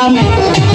Amém.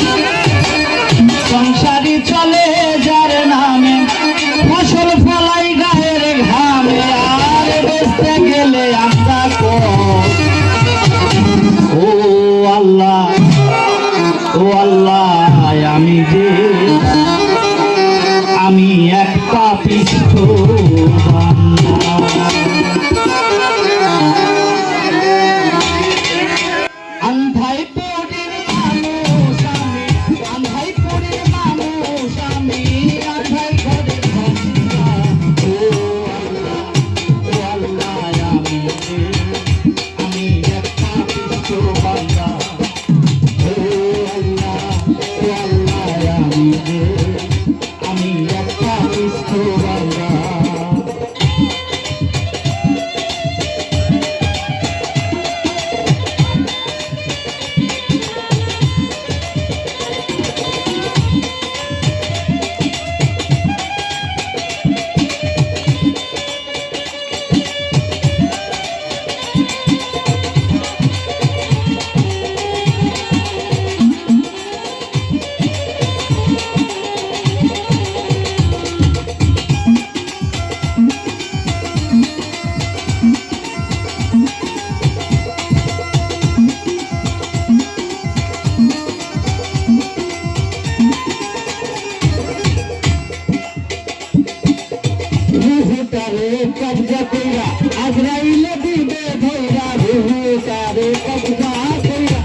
ভূতারে কবজা কইরা আজরাইলে দিবে ধইরা ভূতারে কবজা কইরা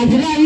আজরাইল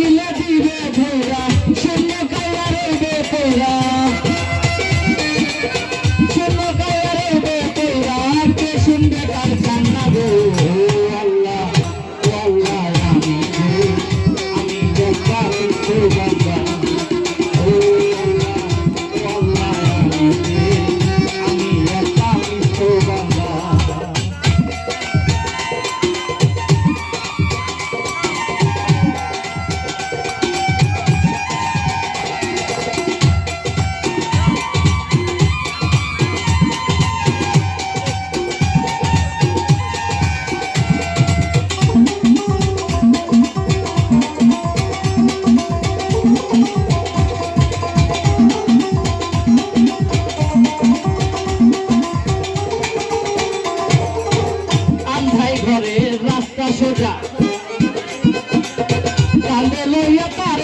Bolivia para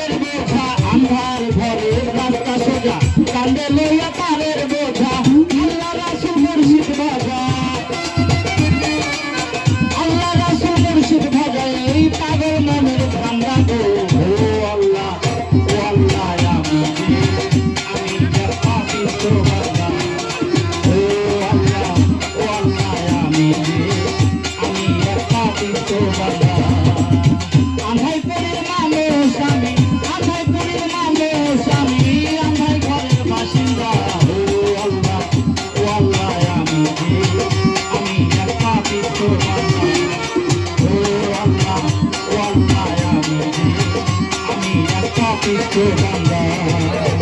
Thank you.